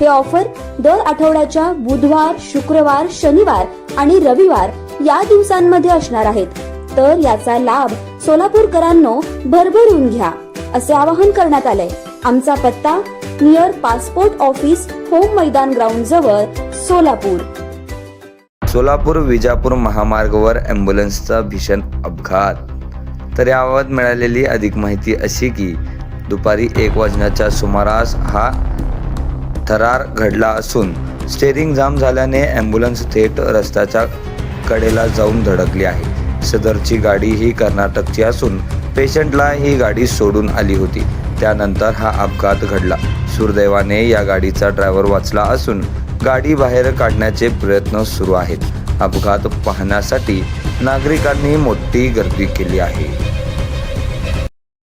हे ऑफर दर आठवड्याच्या बुधवार शुक्रवार शनिवार आणि रविवार या दिवसांमध्ये असणार आहेत. तर याचा लाभ सोलापूरकरांनो भरभरून घ्या असे आवाहन करण्यात आले आमचा पत्ता near passport office Home Maidan ground जवळ सोलापूर. सोलापूर विजापूर महामार्गावर ॲम्ब्युलन्सचा भीषण अपघात. तर याबाबत मिळालेली अधिक माहिती अशी की दुपारी एक वाजण्याच्या सुमारास हा थरार घडला असून स्टेरिंग जाम झाल्याने ॲम्ब्युलन्स थेट रस्त्याच्या कडेला जाऊन धडकली आहे. सदरची गाडी ही कर्नाटकची असून पेशंटला ही गाडी सोडून आली होती. त्यानंतर हा अपघात घडला. सुदैवाने या गाडीचा ड्रायव्हर वाचला असून गाडी बाहेर काढण्याचे प्रयत्न सुरू आहेत. अपघात पाहण्यासाठी नागरिकांनी मोठी गर्दी केली आहे.